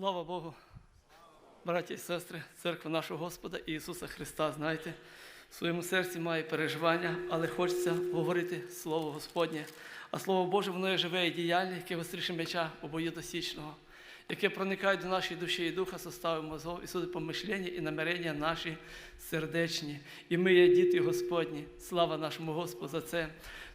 Слава Богу, браті і сестри, церква нашого Господа Ісуса Христа, знаєте, в своєму серці має переживання, але хочеться говорити Слово Господнє. А Слово Боже, воно є живе і діяльне, яке гостріше меча обоюдосічного, яке проникає до нашої душі і духа, состави мозгов і судить помишлення і намирення наші сердечні. І ми є діти Господні. Слава нашому Господу за це.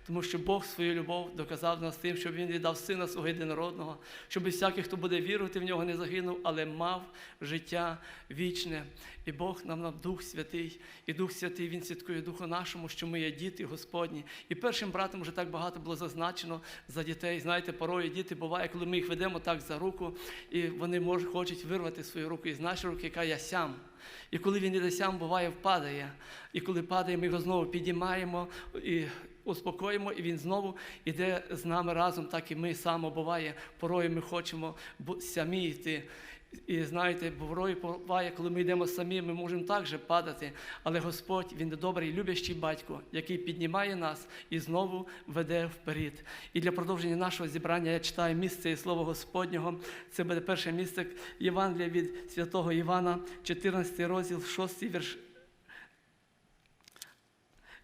Тому що Бог свою любов доказав нас тим, щоб Він віддав Сина свого єдинородного, щоб всякий, хто буде вірувати в нього, не загинув, але мав життя вічне. І Бог нам нам Дух Святий, і Дух Святий Він святкує Духу нашому, що ми є діти Господні. І першим братом вже так багато було зазначено за дітей. Знаєте, порою діти буває, коли ми їх ведемо так за руку, і вони можуть хочуть вирвати свою руку із нашої руки, яка я сям. І коли він іде сям, буває, впадає. І коли падає, ми його знову підіймаємо і успокоїмо, і він знову йде з нами разом, так і ми само буває. Порою ми хочемо самі йти. І знаєте, порою буває, коли ми йдемо самі, ми можемо також падати. Але Господь, Він добрий, любящий батько, який піднімає нас і знову веде вперед. І для продовження нашого зібрання я читаю місце і слово Господнього. Це буде перше місце Євангелія від святого Івана, 14 розділ, 6 вірш.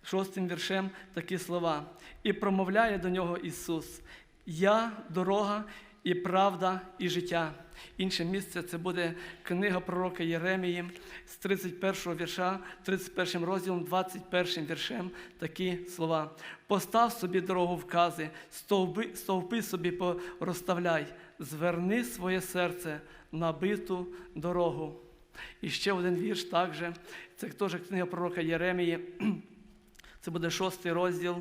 Шостим віршем такі слова. І промовляє до нього Ісус: Я дорога і правда, і життя. Інше місце це буде книга пророка Єремії з 31 вірша, 31 розділом, 21 віршем такі слова. Постав собі дорогу вкази, стовби, стовпи собі порозставляй, зверни своє серце на биту дорогу. І ще один вірш також, це теж книга пророка Єремії. Це буде шостий розділ,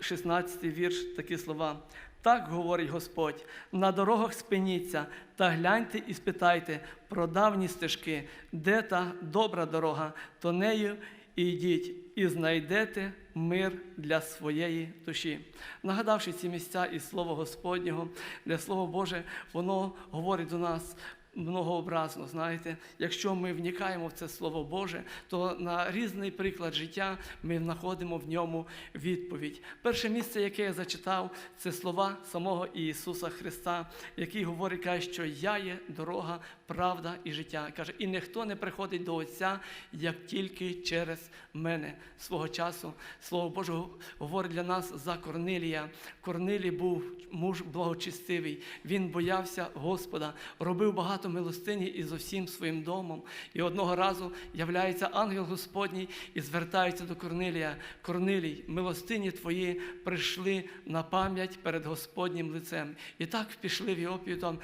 16 вірш, такі слова. Так говорить Господь: на дорогах спиніться та гляньте і спитайте про давні стежки, де та добра дорога, то нею і йдіть, і знайдете мир для своєї душі. Нагадавши ці місця і Слово Господнього, де Слово Боже, воно говорить до нас многообразно. Знаєте, якщо ми вникаємо в це Слово Боже, то на різний приклад життя ми знаходимо в ньому відповідь. Перше місце, яке я зачитав, це слова самого Ісуса Христа, який говорить, каже, що я є дорога, правда і життя. Каже, і ніхто не приходить до Отця, як тільки через мене. Свого часу Слово Боже говорить для нас за Корнилія. Корнилій був муж благочестивий. Він боявся Господа, робив багато милостині і зо всім своїм домом. І одного разу являється ангел Господній і звертається до Корнилія. Корнилій, милостині твої прийшли на пам'ять перед Господнім лицем. І так пішли в Іопію там.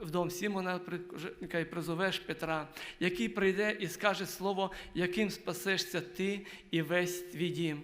В дом Сімона каже, призовеш Петра, який прийде і скаже слово, яким спасешся ти і весь твій дім.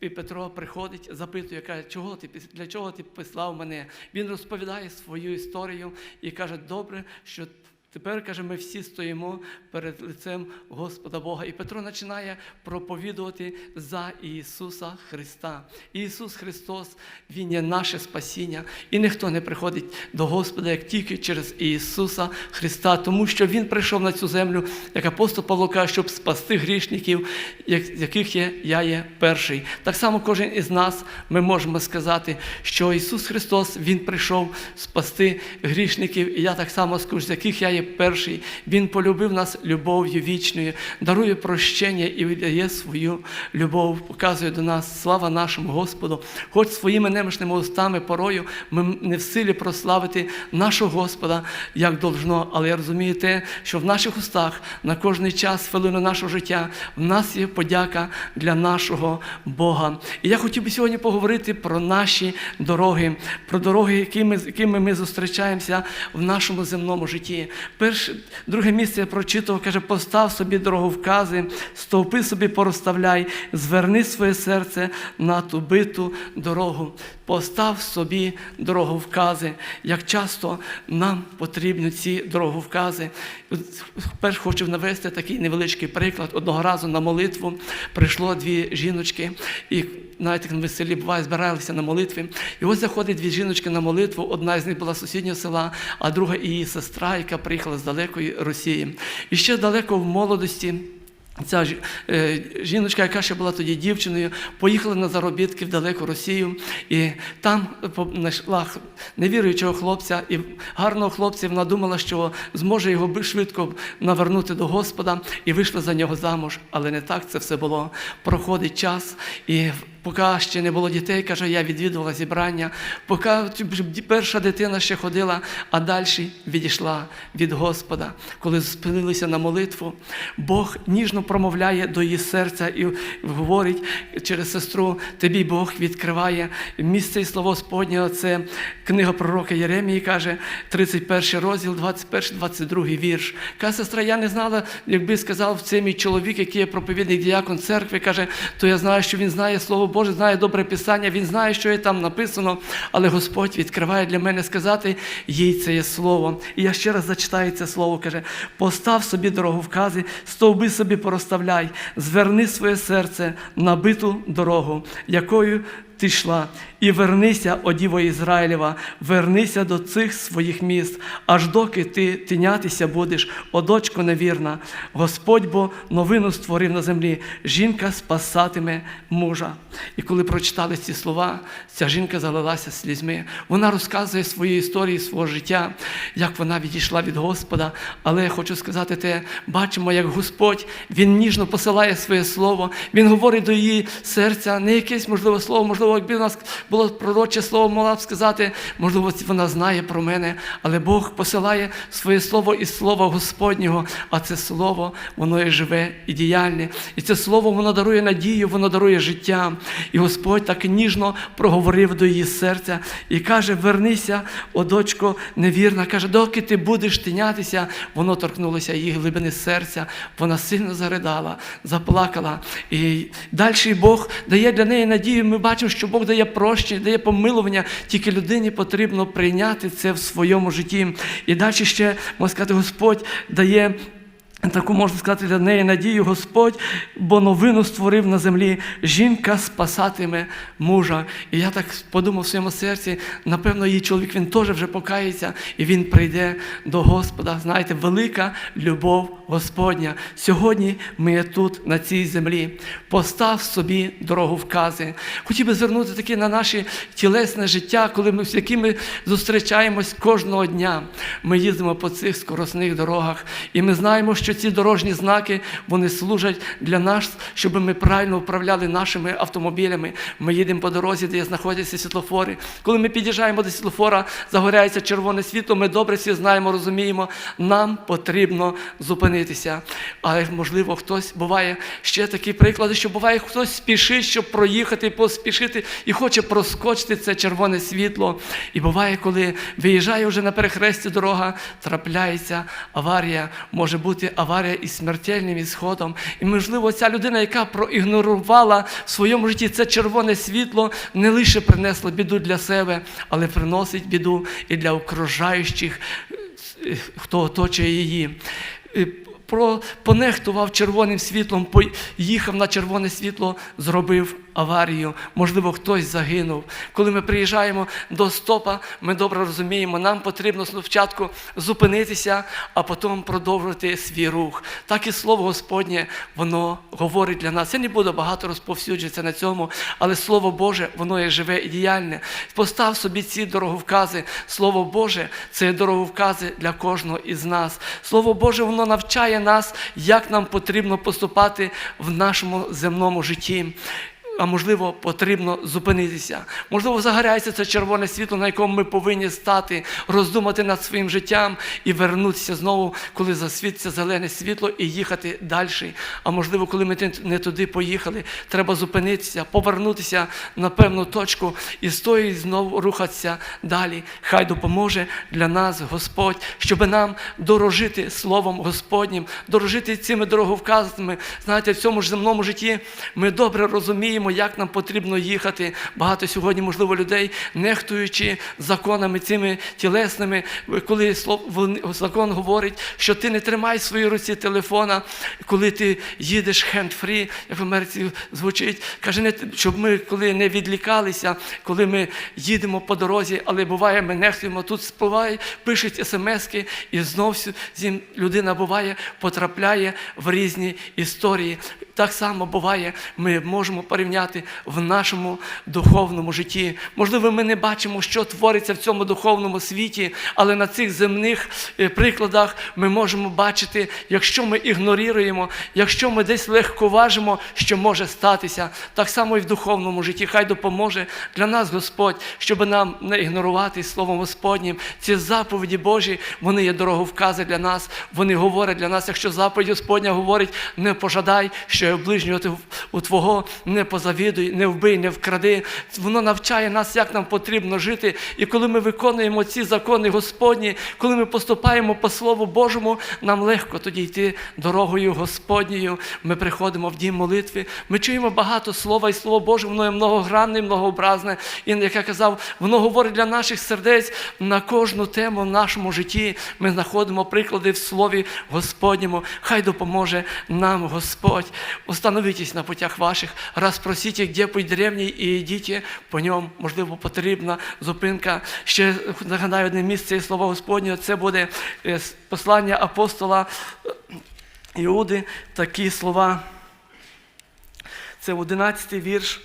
І Петро приходить, запитує, каже, чого ти для чого ти послав мене? Він розповідає свою історію і каже, добре, що тепер каже, ми всі стоїмо перед лицем Господа Бога. І Петро починає проповідувати за Ісуса Христа. Ісус Христос, Він є наше спасіння, і ніхто не приходить до Господа як тільки через Ісуса Христа, тому що Він прийшов на цю землю, як апостол Павло каже, щоб спасти грішників, як- яких є я є перший. Так само кожен із нас ми можемо сказати, що Ісус Христос Він прийшов спасти грішників, і я так само скажу, з яких я є перший. Він полюбив нас любов'ю вічною, дарує прощення і віддає свою любов, показує до нас слава нашому Господу. Хоч своїми немощними устами порою ми не в силі прославити нашого Господа як должно, але я розумію те, що в наших устах на кожний час, хвилину нашого життя, в нас є подяка для нашого Бога. І я хотів би сьогодні поговорити про наші дороги, про дороги, якими, якими ми зустрічаємося в нашому земному житті. Перше, друге місце я прочитав, каже, постав собі дороговкази, стовпи собі порозставляй, зверни своє серце на ту биту дорогу. Постав собі дороговкази. Як часто нам потрібні ці дороговкази. Перш хочу навести такий невеличкий приклад. Одного разу на молитву прийшло дві жіночки, і навіть на веселі буває, збиралися на молитві. І ось заходять дві жіночки на молитву. Одна з них була з сусіднього села, а друга її сестра, яка приїхала з далекої Росії. І ще далеко в молодості. Ця е, жіночка, яка ще була тоді дівчиною, поїхала на заробітки в далеку Росію, і там знайшла невіруючого хлопця і гарного хлопця. Вона думала, що зможе його швидко навернути до Господа, і вийшла за нього замуж. Але не так це все було. Проходить час, і поки ще не було дітей, каже, я відвідувала зібрання, поки перша дитина ще ходила, а далі відійшла від Господа. Коли спинилися на молитву, Бог ніжно промовляє до її серця і говорить через сестру, тобі Бог відкриває місце і слово Господнього. Це книга пророка Єремії, каже, 31 розділ, 21, 22 вірш. Каже, сестра, я не знала, якби сказав це мій чоловік, який є проповідник діякон церкви, каже, то я знаю, що він знає Слово Боже, знає добре Писання, він знає, що є там написано, але Господь відкриває для мене сказати, їй це є слово. І я ще раз зачитаю це слово, каже, постав собі дороговкази, стовби собі пороставляй, зверни своє серце на биту дорогу, якою ти йшла, і вернися, о Діво Ізраїлєва, вернися до цих своїх міст, аж доки ти тинятися будеш, о дочко невірна. Господь бо новину створив на землі, жінка спасатиме мужа. І коли прочитали ці слова, ця жінка залилася слізьми. Вона розказує свої історії свого життя, як вона відійшла від Господа. Але я хочу сказати те, бачимо, як Господь Він ніжно посилає своє слово, Він говорить до її серця, не якесь можливо слово, можливо, якби у нас було пророче слово, могла б сказати, можливо, вона знає про мене, але Бог посилає своє слово із слова Господнього, а це слово, воно є живе і діяльне. І це слово воно дарує надію, воно дарує життя. І Господь так ніжно проговорив до її серця і каже: Вернися, о дочко невірна. Каже, доки ти будеш тинятися, воно торкнулося її глибини серця. Вона сильно заридала, заплакала. І далі Бог дає для неї надію. Ми бачимо, що Бог дає прощення, дає помилування, тільки людині потрібно прийняти це в своєму житті. І далі ще можна сказати, Господь дає. Таку можна сказати для неї надію Господь, бо новину створив на землі. Жінка спасатиме мужа. І я так подумав в своєму серці, напевно, її чоловік він теж вже покається, і він прийде до Господа. Знаєте, велика любов Господня. Сьогодні ми є тут, на цій землі. Постав собі дороговкази. Хотів би звернути таки на наше тілесне життя, коли ми з якими зустрічаємось кожного дня. Ми їздимо по цих скоросних дорогах, і ми знаємо, що ці дорожні знаки вони служать для нас, щоб ми правильно управляли нашими автомобілями. Ми їдемо по дорозі, де знаходяться світлофори. Коли ми під'їжджаємо до світлофора, загоряється червоне світло, ми добре всі знаємо, розуміємо, нам потрібно зупинитися. Але можливо, хтось буває ще такі приклади, що буває, хтось спішить, щоб проїхати, поспішити і хоче проскочити це червоне світло. І буває, коли виїжджає вже на перехресті дорога, трапляється аварія, може бути аварія із смертельним ісходом. І, можливо, ця людина, яка проігнорувала в своєму житті це червоне світло, не лише принесла біду для себе, але приносить біду і для окружаючих, е, хто оточує її. Понехтував червоним світлом, поїхав на червоне світло, зробив аварію. Можливо, хтось загинув. Коли ми приїжджаємо до стопа, ми добре розуміємо, нам потрібно спочатку зупинитися, а потім продовжувати свій рух. Так і слово Господнє, воно говорить для нас. Я не буду багато розповсюджуватися на цьому, але Слово Боже, воно є живе і діяльне. Постав собі ці дороговкази. Слово Боже, це дороговкази для кожного із нас. Слово Боже, воно навчає нас, як нам потрібно поступати в нашому земному житті. А можливо, потрібно зупинитися. Можливо, загоряється це червоне світло, на якому ми повинні стати, роздумати над своїм життям і вернутися знову, коли засвітиться зелене світло, і їхати далі. А можливо, коли ми не туди поїхали, треба зупинитися, повернутися на певну точку і стоїть знову рухатися далі. Хай допоможе для нас Господь, щоб нам дорожити Словом Господнім, дорожити цими дороговказами. Знаєте, в цьому ж земному житті ми добре розуміємо, як нам потрібно їхати. Багато сьогодні, можливо, людей, нехтуючи законами цими тілесними, коли закон говорить, що ти не тримай в своїй руці телефона, коли ти їдеш хенд-фрі, як в Америці звучить, каже, щоб ми коли не відлікалися, коли ми їдемо по дорозі, але буває, ми нехтуємо, тут спливає, пишуть смски, і знов людина буває, потрапляє в різні історії. Так само буває, ми можемо порівняти в нашому духовному житті. Можливо, ми не бачимо, що твориться в цьому духовному світі, але на цих земних е, прикладах ми можемо бачити, якщо ми ігноруємо, якщо ми десь легковажимо, що може статися, так само і в духовному житті. Хай допоможе для нас Господь, щоб нам не ігнорувати Словом Господнім. Ці заповіді Божі, вони є дороговкази для нас, вони говорять для нас, якщо заповідь Господня говорить, не пожадай, що ближнього у Твого, не позавідуй, не вбий, не вкради. Воно навчає нас, як нам потрібно жити. І коли ми виконуємо ці закони Господні, коли ми поступаємо по Слову Божому, нам легко тоді йти дорогою Господньою. Ми приходимо в дім молитви. Ми чуємо багато слова, і Слово Боже, воно є многогранне, многообразне. І як я казав, воно говорить для наших сердець на кожну тему в нашому житті. Ми знаходимо приклади в Слові Господньому. Хай допоможе нам Господь. Установитесь на путях ваших, розпросіть, де путь древній, і йдіть по ньому. Можливо, потрібна зупинка. Ще нагадаю одне місце і слова Господнього. Це буде е, послання апостола е, Іуди, такі слова. Це 11-й вірш.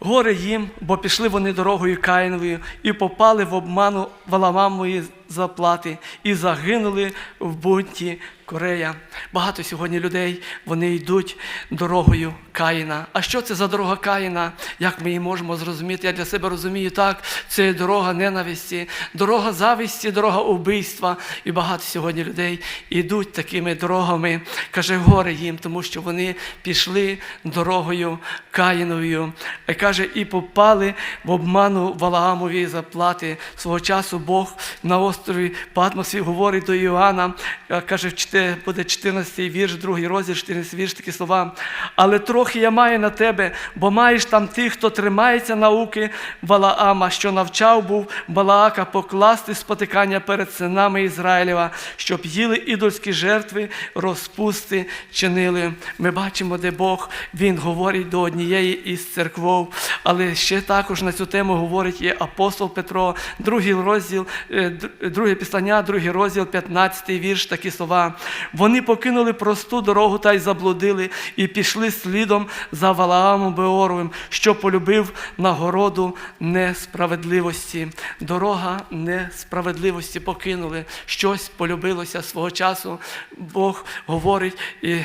Горе їм, бо пішли вони дорогою Каїновою і попали в обману Валамамої заплати, і загинули в бунті Корея. Багато сьогодні людей вони йдуть дорогою Каїна. А що це за дорога Каїна? Як ми її можемо зрозуміти? Я для себе розумію так. Це дорога ненависті, дорога зависті, дорога убийства. І багато сьогодні людей йдуть такими дорогами. Каже, горе їм, тому що вони пішли дорогою Каїновою. І каже, і попали в обману Валаамові заплати. Свого часу Бог на острові Патмосі говорить до Іоанна, е, каже, в чте- буде 14 вірш, другий розділ, 14 вірш, такі слова. Але трохи я маю на тебе, бо маєш там тих, хто тримається науки Валаама, що навчав був Балаака покласти спотикання перед синами Ізраїлева, щоб їли ідольські жертви, розпусти чинили. Ми бачимо, де Бог він говорить до однієї із церков, але ще також на цю тему говорить є апостол Петро, другий розділ, е, друге післання, другий розділ, 15 вірш, такі слова. Вони покинули просту дорогу та й заблудили, і пішли слідом за Валаамом Беоровим, що полюбив нагороду несправедливості. Дорога несправедливості покинули. Щось полюбилося свого часу. Бог говорить, і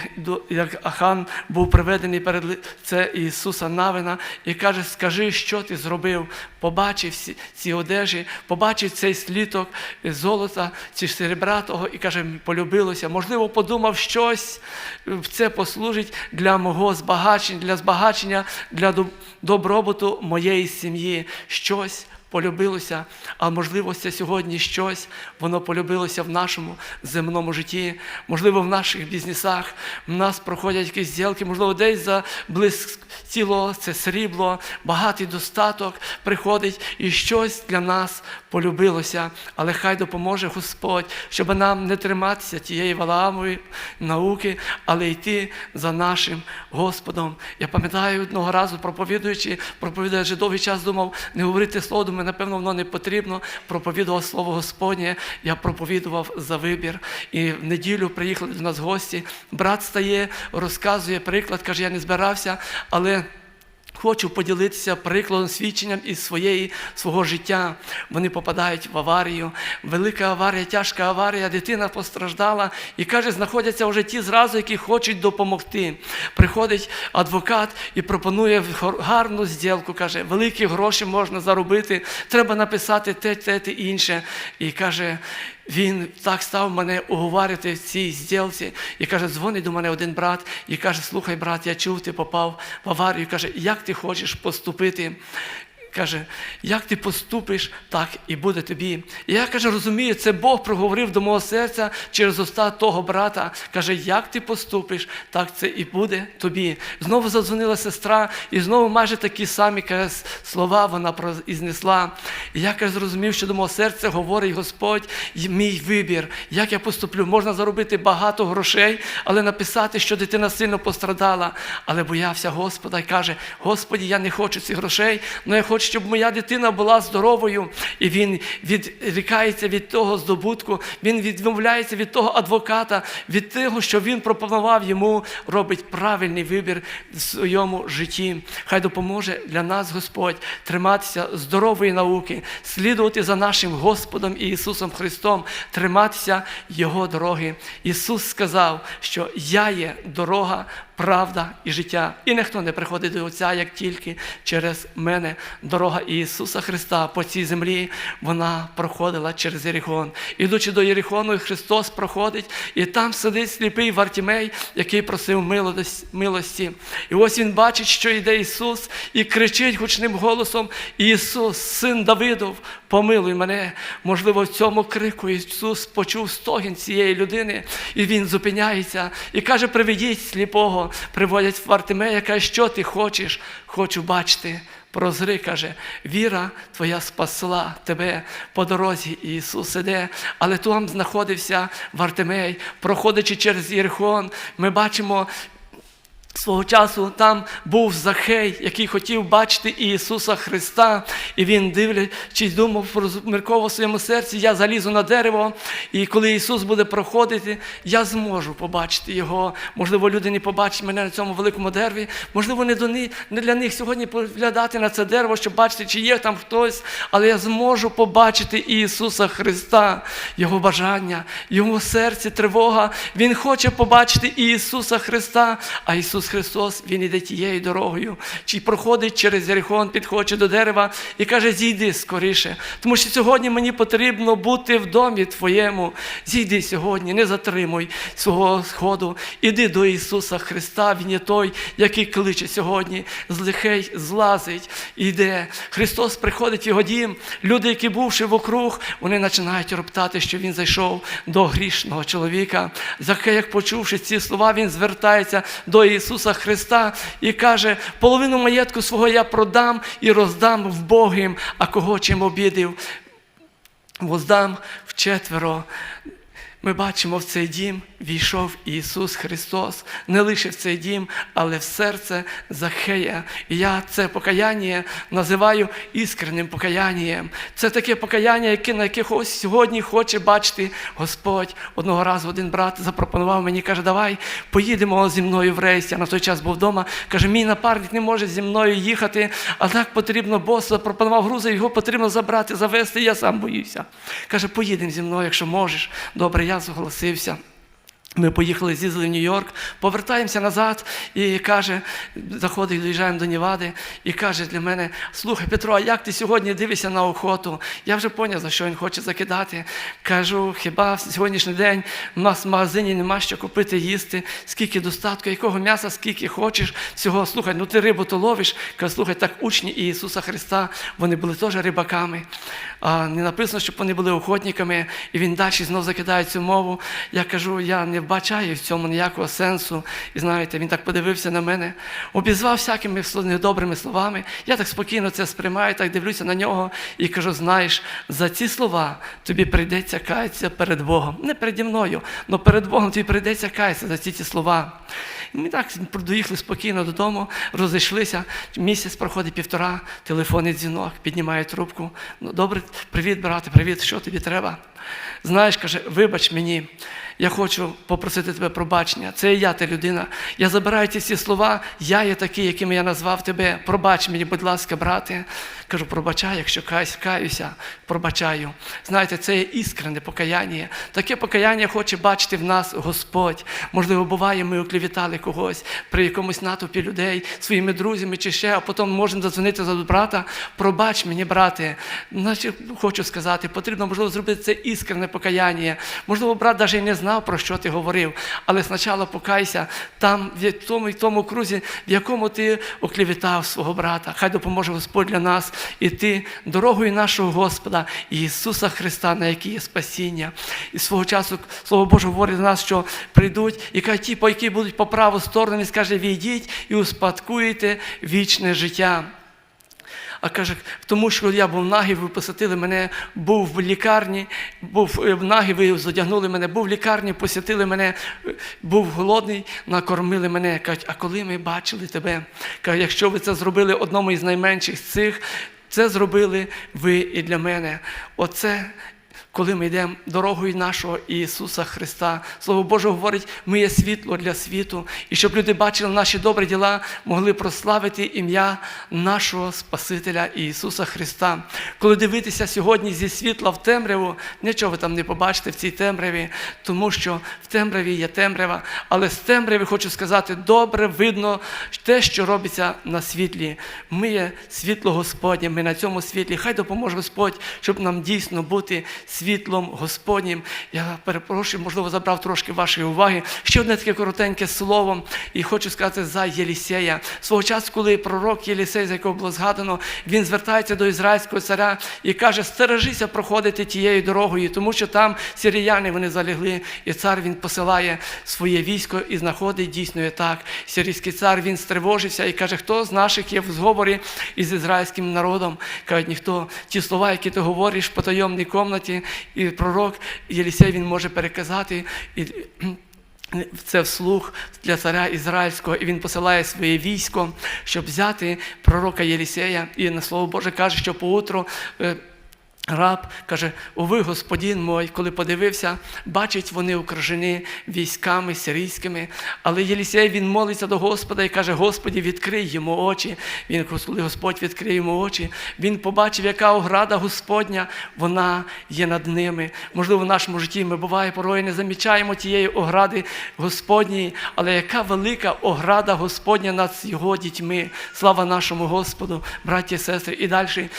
як Ахан був приведений перед це Ісуса Навина, і каже: Скажи, що ти зробив? Побачив ці одежі, побачив цей сліток золота чи серебра того, і каже, полюбилося. Можливо, подумав щось, це послужить для мого збагачення, для збагачення, для добробуту моєї сім'ї. Щось полюбилося, а можливо, це сьогодні щось, воно полюбилося в нашому земному житті, можливо, в наших бізнесах. В нас проходять якісь зділки, можливо, десь за тіло, це срібло, багатий достаток приходить, і щось для нас полюбилося. Але хай допоможе Господь, щоб нам не триматися тієї Валаамової науки, але йти за нашим Господом. Я пам'ятаю одного разу, проповідуючи, проповідуючи довгий час думав, не говорити слово, напевно, воно не потрібно. Проповідував слово Господнє. Я проповідував за вибір. І в неділю приїхали до нас гості. Брат стає, розказує приклад, каже, я не збирався, але. Хочу поділитися прикладом, свідченням із своєї, свого життя. Вони попадають в аварію. Велика аварія, тяжка аварія, дитина постраждала і каже, знаходяться вже ті зразу, які хочуть допомогти. Приходить адвокат і пропонує гарну зділку, каже, великі гроші можна заробити, треба написати те, те, те інше. І каже, він так став мене уговарювати в цій зділці. І каже, дзвонить до мене один брат і каже: слухай, брат, я чув, ти попав в аварію. Каже, як ти хочеш поступити? Каже, як ти поступиш, так і буде тобі. І я каже, розумію, це Бог проговорив до мого серця через уста того брата. Каже, як ти поступиш, так це і буде тобі. Знову задзвонила сестра, і знову майже такі самі каже, слова вона произнесла. І я каже, зрозумів, що до мого серця говорить Господь, мій вибір, як я поступлю. Можна заробити багато грошей, але написати, що дитина сильно пострадала, але боявся Господа і каже: Господі, я не хочу цих грошей, але я хочу, щоб моя дитина була здоровою. І він відрікається від того здобутку, він відмовляється від того адвоката, від того, що він пропонував йому, робить правильний вибір в своєму житті. Хай допоможе для нас Господь триматися здорової науки, слідувати за нашим Господом і Ісусом Христом, триматися Його дороги. Ісус сказав, що я є дорога, правда і життя. І ніхто не приходить до Отця, як тільки через мене. Дорога Ісуса Христа по цій землі вона проходила через Єріхон. Ідучи до Єрихону, Христос проходить, і там сидить сліпий Вартімей, який просив милості. І ось він бачить, що йде Ісус, і кричить гучним голосом: Ісус, син Давидов, помилуй мене. Можливо, в цьому крику Ісус почув стогін цієї людини, і Він зупиняється і каже: Приведіть сліпого, приводять в Артемея, каже, що ти хочеш? Хочу бачити. Прозри, каже, віра твоя спасла тебе по дорозі. Ісус іде, але там знаходився Вартимей, проходячи через Єрихон, ми бачимо. Свого часу там був Захей, який хотів бачити Ісуса Христа, і він, дивлячись, думав, розмірковував в своєму серці, я залізу на дерево, і коли Ісус буде проходити, я зможу побачити Його. Можливо, люди не побачать мене на цьому великому дереві. Можливо, не, до них, не для них сьогодні поглядати на це дерево, щоб бачити, чи є там хтось, але я зможу побачити Ісуса Христа, Його бажання, Його серці, тривога. Він хоче побачити Ісуса Христа, а Ісус Христос, Він іде тією дорогою, чи проходить через Єрихон, підходить до дерева і каже, зійди скоріше. Тому що сьогодні мені потрібно бути в домі Твоєму. Зійди сьогодні, не затримуй свого сходу. Іди до Ісуса Христа, Він є той, який кличе сьогодні, з злазить, іде. Христос приходить в його дім. Люди, які бувши вокруг, вони починають роптати, що Він зайшов до грішного чоловіка. Захей, як почувши ці слова, він звертається до Ісуса Христа і каже: половину маєтку свого я продам і роздам в Богим, а кого чим обідив, воздам вчетверо. Ми бачимо, в цей дім війшов Ісус Христос, не лише в цей дім, але в серце Захея. І я це покаяння називаю іскренним покаянням. Це таке покаяння, яке на яке сьогодні хоче бачити Господь. Одного разу один брат запропонував мені, каже, давай поїдемо зі мною в рейс. Я на той час був вдома. Каже, мій напарник не може зі мною їхати, а так потрібно, бос запропонував грузи, його потрібно забрати, завести, я сам боюся. Каже, поїдемо зі мною, якщо можеш. Добре, я зголосився. Ми поїхали, з'їздили в Нью-Йорк, повертаємося назад і каже, заходить, доїжджаємо до Нівади, і каже для мене: слухай, Петро, а як ти сьогодні дивишся на охоту? Я вже поняв, за що він хоче закидати. Кажу, хіба в сьогоднішній день у нас в магазині нема що купити, їсти, скільки достатку, якого м'яса, скільки хочеш. Всього, слухай, ну ти рибу то ловиш. Кажу, слухай, так учні Ісуса Христа, вони були теж рибаками. А, не написано, щоб вони були охотниками, і він далі знов закидає цю мову. Я кажу, я не вбачаю в цьому ніякого сенсу. І знаєте, він так подивився на мене, обізвав всякими недобрими словами. Я так спокійно це сприймаю, так дивлюся на нього і кажу: знаєш, за ці слова тобі прийдеться каятися перед Богом. Не переді мною, але перед Богом тобі прийдеться каятися за ці ці слова. Ми так доїхали спокійно додому, розійшлися. Місяць проходить півтора, телефонний дзвінок, піднімає трубку. Ну, добре, привіт, брате, привіт, що тобі треба? Знаєш, каже, вибач мені, я хочу попросити тебе пробачення. Це я та людина. Я забираю ці всі слова, я є такий, яким я назвав тебе. Пробач мені, будь ласка, брате. Кажу, пробачай, якщо каюсь, каюся, пробачаю. Знаєте, це є іскрене покаяння. Таке покаяння хоче бачити в нас Господь. Можливо, буває, ми оклівітали когось при якомусь натовпі людей, своїми друзями чи ще, а потім можемо задзвонити за брата. Пробач мені, брате. Значить, хочу сказати, потрібно, можливо, зробити це іскрене покаяння. Можливо, брат навіть не знав, про що ти говорив. Але спочатку покайся там, в тому і тому крузі, в якому ти оклівітав свого брата. Хай допоможе Господь для нас іти дорогою нашого Господа Ісуса Христа, на якій є спасіння. І свого часу Слово Боже говорить до нас, що прийдуть і кажуть, ті, які будуть по праву сторону, він скаже, війдіть і успадкуєте вічне життя. А каже, тому що я був нагий, ви посадили мене, був в лікарні, був е, нагий, ви задягнули мене, був в лікарні, посітили мене, е, був голодний, накормили мене. Кажуть, а коли ми бачили тебе? Каже, якщо ви це зробили одному із найменших цих, це зробили ви і для мене. Оце коли ми йдемо дорогою нашого Ісуса Христа. Слово Боже говорить, ми є світло для світу, і щоб люди бачили наші добрі діла, могли прославити ім'я нашого Спасителя Ісуса Христа. Коли дивитися сьогодні зі світла в темряву, нічого ви там не побачите в цій темряві, тому що в темряві є темрява, але з темряви хочу сказати, добре видно те, що робиться на світлі. Ми є світло Господнє, ми на цьому світлі. Хай допоможе Господь, щоб нам дійсно бути світлом Господнім. Я перепрошую, можливо, забрав трошки вашої уваги. Ще одне таке коротеньке слово, і хочу сказати за Єлісея. Свого часу, коли пророк Єлісей, за якого було згадано, він звертається до ізраїльського царя і каже: стережися проходити тією дорогою, тому що там сиріяни вони залягли, і цар він посилає своє військо і знаходить дійсно є так. Сирійський цар він стривожився і каже, хто з наших є в зговорі із ізраїльським народом. Кажуть, ніхто ті слова, які ти говориш в потайомній комнаті, і пророк Єлісей він може переказати. І, це вслух для царя Ізраїльського, і він посилає своє військо, щоб взяти пророка Єлісея. І на слово Боже каже, що поутру е, раб каже: Ови, господин мой, коли подивився, бачить, вони окружені військами сирійськими. Але Єлісей він молиться до Господа і каже: Господі, відкрий йому очі. Він, коли Господь відкриє йому очі, він побачив, яка ограда Господня, вона є над ними. Можливо, в нашому житті ми буває порою не замічаємо тієї огради Господньої, але яка велика ограда Господня над його дітьми. Слава нашому Господу, браті і сестри. І далі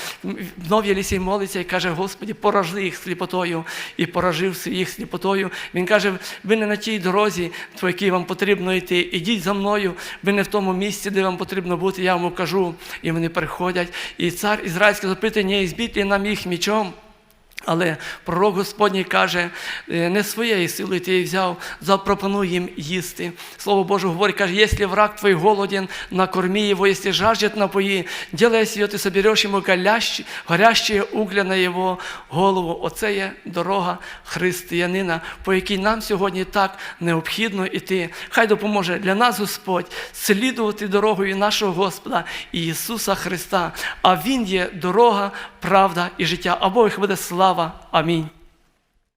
знов Єлісій молиться і каже, Господі, поражи їх сліпотою, і поражив їх сліпотою. Він каже, ви не на тій дорозі, по якій вам потрібно йти. Ідіть за мною, ви не в тому місці, де вам потрібно бути, я вам кажу. І вони приходять. І цар ізраїльський запитує, не збіть ли нам їх мічом. Але пророк Господній каже, «Е, не своєю силою ти взяв, запропонуй їм їсти. Слово Боже говорить, каже, якщо враг твій голоден, накорми його, якщо жаждет напої, делай себе, ти собереш йому горящі, горящі угля на його голову. Оце є дорога християнина, по якій нам сьогодні так необхідно йти. Хай допоможе для нас Господь слідувати дорогою нашого Господа Ісуса Христа. А Він є дорога, правда і життя. А Бог буде слава. Amém.